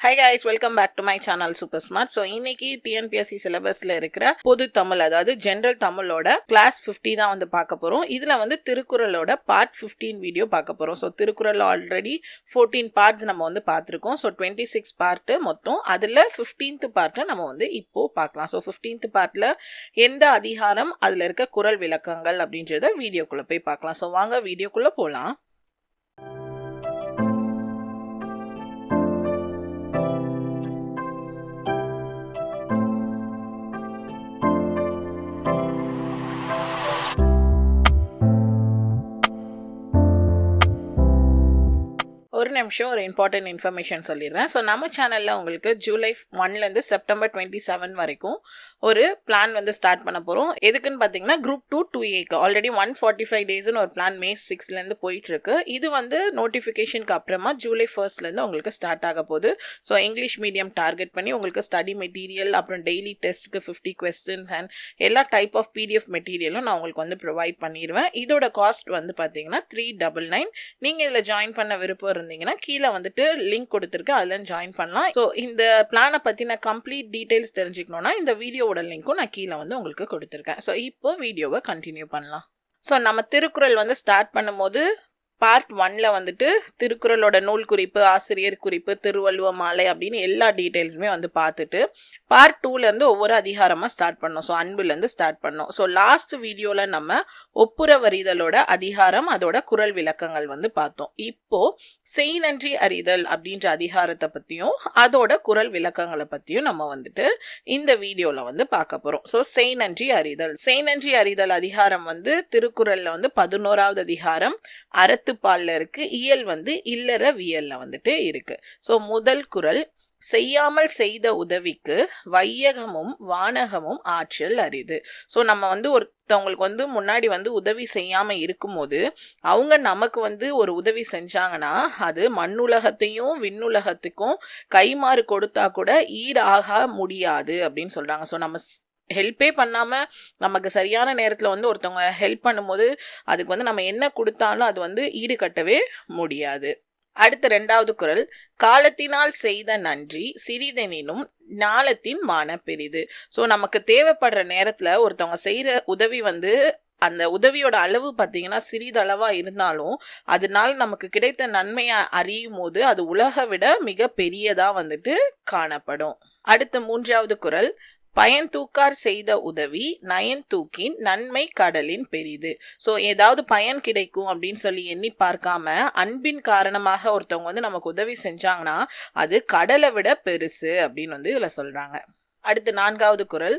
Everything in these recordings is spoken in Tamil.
Hi guys welcome back to my channel super smart so இன்னைக்கு டிஎன்பிஎஸ்சி சிலபஸ்ல இருக்கிற பொது தமிழ் அதாவது ஜென்ரல் தமிழோட கிளாஸ் 50 தான் வந்து பார்க்க போகிறோம் இதில் வந்து திருக்குறளோட பார்ட் 15 வீடியோ பார்க்க போகிறோம் ஸோ திருக்குறள் ஆல்ரெடி 14 பார்ட்ஸ் நம்ம வந்து பார்த்துருக்கோம். ஸோ டுவெண்ட்டி சிக்ஸ் பார்ட்டு மொத்தம். அதில் ஃபிஃப்டீன்த் பார்ட்டை நம்ம வந்து இப்போ பார்க்கலாம். ஸோ ஃபிஃப்டீன்த் பார்ட்டில் எந்த அதிகாரம் அதில் இருக்க குரல் விளக்கங்கள் அப்படின்றத வீடியோக்குள்ளே போய் பார்க்கலாம். ஸோ வாங்க வீடியோக்குள்ளே போகலாம் நிமிஷம் ஒரு இம்பார்ட்டன்ட் இன்ஃபர்மேஷன் சொல்லிடுறேன். ஸோ நம்ம சேனலில் உங்களுக்கு ஜூலை ஒன்லேருந்து செப்டம்பர் டுவெண்ட்டி செவன் வரைக்கும் ஒரு பிளான் வந்து ஸ்டார்ட் பண்ண போகிறோம் எதுக்குன்னு பார்த்தீங்கன்னா குரூப் டூ டூ ஏக்கு ஆல்ரெடி ஒன் ஃபார்ட்டி ஃபைவ் டேஸ்னு ஒரு பிளான் மே சிக்ஸ்லேருந்து போயிட்டுருக்கு இது வந்து நோட்டிஃபிகேஷனுக்கு அப்புறமா ஜூலை ஃபர்ஸ்ட்லேருந்து உங்களுக்கு ஸ்டார்ட் ஆக போகுது. ஸோ இங்கிலீஷ் மீடியம் டார்கெட் பண்ணி உங்களுக்கு ஸ்டடி மெட்டீரியல் அப்புறம் டெய்லி டெஸ்ட்டுக்கு ஃபிஃப்டி கொஸ்டின்ஸ் அண்ட் எல்லா டைப் ஆஃப் பிடிஎஃப் மெட்டீரியலும் நான் உங்களுக்கு வந்து ப்ரொவைட் பண்ணிடுவேன். இதோட காஸ்ட் வந்து பார்த்தீங்கன்னா த்ரீ டபுள் நைன் நீங்கள் இதில் ஜாயின் பண்ண விருப்பம் இருந்தீங்கன்னா கீழே வந்துட்டு லிங்க் கொடுத்துருக்கேன் அதில் ஜாயின் பண்ணலாம். ஸோ இந்த பிளானை பற்றின கம்ப்ளீட் டீட்டெயில்ஸ் தெரிஞ்சுக்கணுன்னா இந்த வீடியோவோட லிங்க்கும் நான் கீழே வந்து உங்களுக்கு கொடுத்துருக்கேன். ஸோ இப்போ வீடியோவை கண்டினியூ பண்ணலாம். ஸோ நம்ம திருக்குறள் வந்து ஸ்டார்ட் பண்ணும்போது பார்ட் ஒன்ல வந்துட்டு திருக்குறளோட நூல் குறிப்பு ஆசிரியர் குறிப்பு திருவள்ளுவ மாலை அப்படின்னு எல்லா டீட்டெயில்ஸுமே வந்து பார்த்துட்டு பார்ட் டூலேருந்து ஒவ்வொரு அதிகாரமாக ஸ்டார்ட் பண்ணோம். ஸோ அன்புலேருந்து ஸ்டார்ட் பண்ணோம். ஸோ லாஸ்ட் வீடியோவில் நம்ம ஒப்புரவறிதலோட அதிகாரம் அதோட குறள் விளக்கங்கள் வந்து பார்த்தோம். இப்போ செய் நன்றி அறிதல் அப்படின்ற அதிகாரத்தை பற்றியும் அதோட குறள் விளக்கங்களை பற்றியும் நம்ம வந்துட்டு இந்த வீடியோவில் வந்து பார்க்க போகிறோம் ஸோ செய் நன்றி அறிதல். செய் நன்றி அறிதல் அதிகாரம் வந்து திருக்குறளில் வந்து பதினோராவது அதிகாரம் அறத்துப்பாலில் இருக்கு. இயல் வந்து இல்லற வியல்ல வந்துட்டு இருக்கு. ஸோ முதல் குரல் செய்யாமல் செய்த உதவிக்கு வையகமும் வானகமும் ஆற்றல் அரிது. ஸோ நம்ம வந்து ஒருத்தவங்களுக்கு வந்து முன்னாடி வந்து உதவி செய்யாமல் இருக்கும்போது அவங்க நமக்கு வந்து ஒரு உதவி செஞ்சாங்கன்னா அது மண்ணுலகத்தையும் விண்ணுலகத்துக்கும் கைமாறு கொடுத்தா கூட ஈடாக முடியாது அப்படின்னு சொல்கிறாங்க ஸோ நம்ம ஹெல்ப்பே பண்ணாமல் நமக்கு சரியான நேரத்தில் வந்து ஒருத்தவங்க ஹெல்ப் பண்ணும்போது அதுக்கு வந்து நம்ம என்ன கொடுத்தாலும் அது வந்து ஈடுகட்டவே முடியாது. அடுத்த ரெண்டாவது குரல். காலத்தினால் செய்த நன்றி சிறிதெனினும் ஞாலத்தின் மான பெரிது ஸோ நமக்கு தேவைப்படுற நேரத்தில் ஒருத்தவங்க செய்கிற உதவி வந்து அந்த உதவியோட அளவு பார்த்தீங்கன்னா சிறிதளவாக இருந்தாலும் அதனால நமக்கு கிடைத்த நன்மையை அறியும் போது அது உலக விட மிக பெரியதாக வந்துட்டு காணப்படும். அடுத்த மூன்றாவது குரல். பயன்தூக்கார் செய்த உதவி நயன்தூக்கின் நன்மை கடலின் பெரிது. ஸோ ஏதாவது பயன் கிடைக்கும் அப்படின்னு சொல்லி எண்ணி பார்க்காம அன்பின் காரணமாக ஒருத்தவங்க வந்து நமக்கு உதவி செஞ்சாங்கன்னா அது கடலை விட பெருசு அப்படின்னு வந்து இதில் சொல்கிறாங்க அடுத்து நான்காவது குரல்.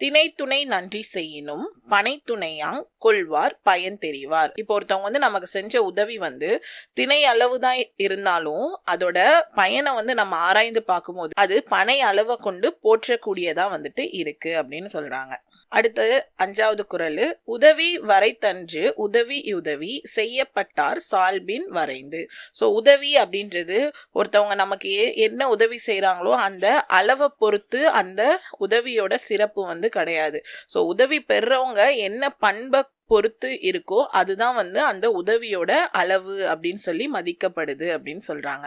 திணைத்துணை நன்றி செய்யினும் பனைத்துணையாங் கொள்வார் பயன் தெரிவார். இப்போ ஒருத்தவங்க வந்து நமக்கு செஞ்ச உதவி வந்து திணை அளவு தான் இருந்தாலும் அதோட பயனை வந்து நம்ம ஆராய்ந்து பார்க்கும்போது அது பனை அளவை கொண்டு போற்றக்கூடியதா வந்துட்டு இருக்கு அப்படின்னு சொல்றாங்க. அடுத்தது அஞ்சாவது குரல் உதவி வரைத்தன்று உதவி உதவி செய்யப்பட்டார் சால்பின் வரைந்து. ஸோ உதவி அப்படின்றது ஒருத்தவங்க நமக்கு என்ன உதவி செய்கிறாங்களோ அந்த அளவை பொறுத்து அந்த உதவியோட சிறப்பு வந்து கிடையாது. ஸோ உதவி பெறுறவங்க என்ன பண்பை பொறுத்து இருக்கோ அதுதான் வந்து அந்த உதவியோட அளவு அப்படின்னு சொல்லி மதிக்கப்படுது அப்படின்னு சொல்கிறாங்க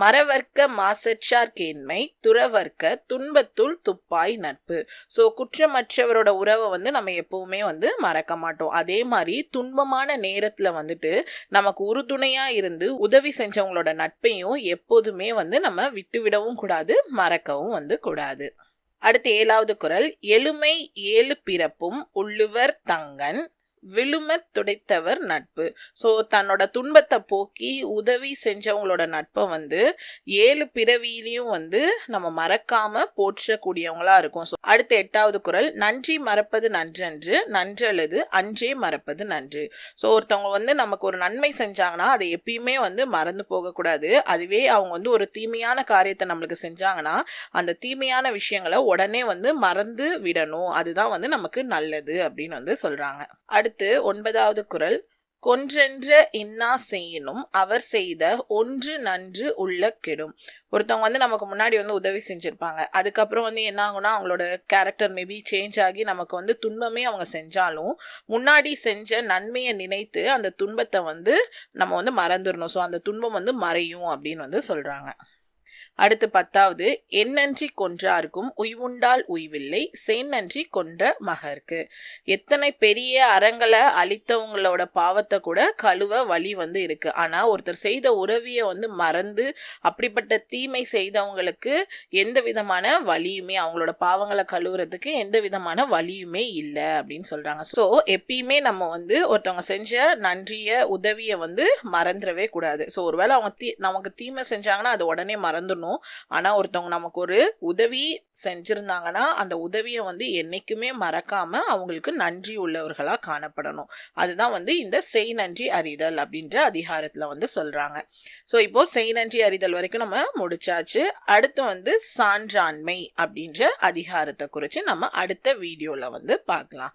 மரவர்க்க மாசற்றார் கேண்மை துறவர்க்க துன்பத்துள் துப்பாய் நட்பு. ஸோ குற்றமற்றவரோட உறவை வந்து நம்ம எப்பவுமே வந்து மறக்க மாட்டோம். அதே மாதிரி துன்பமான நேரத்தில் வந்துட்டு நமக்கு உறுதுணையாக இருந்து உதவி செஞ்சவங்களோட நட்பையும் எப்போதுமே வந்து நம்ம விட்டுவிடவும் கூடாது மறக்கவும் வந்து கூடாது. அடுத்து ஏழாவது குரல் எளுமை ஏழு பிறப்பும் உள்ளுவர் தங்கன் விழும துடைத்தவர் நட்பு. ஸோ தன்னோட துன்பத்தை போக்கி உதவி செஞ்சவங்களோட நட்பை வந்து ஏழு பிறவியிலையும் வந்து நம்ம மறக்காம போற்றக்கூடியவங்களா இருக்கும். ஸோ அடுத்த எட்டாவது குரல் நன்றி மறப்பது நன்றன்று நன்றல்லது அன்றே மறப்பது நன்று. ஸோ ஒருத்தவங்க வந்து நமக்கு ஒரு நன்மை செஞ்சாங்கன்னா அதை எப்பயுமே வந்து மறந்து போகக்கூடாது. அதுவே அவங்க வந்து ஒரு தீமையான காரியத்தை நம்மளுக்கு செஞ்சாங்கன்னா அந்த தீமையான விஷயங்களை உடனே வந்து மறந்து விடணும். அதுதான் வந்து நமக்கு நல்லது அப்படின்னு வந்து சொல்றாங்க. அடுத்து ஒன்பதாவது குரல். கொன்றென்ற இன்னா செய்யினும் அவர் செய்த ஒன்று நன்று உள்ள கெடும். ஒருத்தவங்க வந்து நமக்கு முன்னாடி வந்து உதவி செஞ்சுருப்பாங்க. அதுக்கப்புறம் வந்து என்ன ஆகும்னா அவங்களோட கேரக்டர் மேபி சேஞ்ச் ஆகி நமக்கு வந்து துன்பமே அவங்க செஞ்சாலும் முன்னாடி செஞ்ச நன்மையை நினைத்து அந்த துன்பத்தை வந்து நம்ம வந்து மறந்துடணும். ஸோ அந்த துன்பம் வந்து மறையும் அப்படின்னு வந்து சொல்கிறாங்க அடுத்து பத்தாவது என்னன்றி கொன்றார்க்கும் உய்வுண்டால் உய்வில்லை சென்னன்றி கொன்ற மகருக்கு எத்தனை பெரிய அறங்களை அழித்தவங்களோட பாவத்தை கூட கழுவ வழி வந்து இருக்கு. ஆனா ஒருத்தர் செய்த உறவியை வந்து மறந்து அப்படிப்பட்ட தீமை செய்தவங்களுக்கு எந்த விதமான வழியுமே அவங்களோட பாவங்களை கழுவுறதுக்கு எந்த விதமான வழியுமே இல்லை அப்படின்னு சொல்றாங்க. ஸோ எப்பயுமே நம்ம வந்து ஒருத்தவங்க செஞ்ச நன்றிய உதவியை வந்து மறந்துடவே கூடாது. ஸோ ஒருவேளை அவங்க தீ நமக்கு தீமை செஞ்சாங்கன்னா அது உடனே மறந்துடணும். ஆனால் ஒருத்தவங்க நமக்கு ஒரு உதவி செஞ்சுருந்தாங்கன்னா அந்த உதவியை வந்து என்றைக்குமே மறக்காமல் அவங்களுக்கு நன்றி உள்ளவர்களாக காணப்படணும். அதுதான் வந்து இந்த செய் நன்றி அறிதல் அப்படின்ற அதிகாரத்தில் வந்து சொல்கிறாங்க ஸோ இப்போ செய் நன்றி அறிதல் வரைக்கும் நம்ம முடிச்சாச்சு. அடுத்து வந்து சான்றாண்மை அப்படின்ற அதிகாரத்தை குறித்து நம்ம அடுத்த வீடியோவில் வந்து பார்க்கலாம்.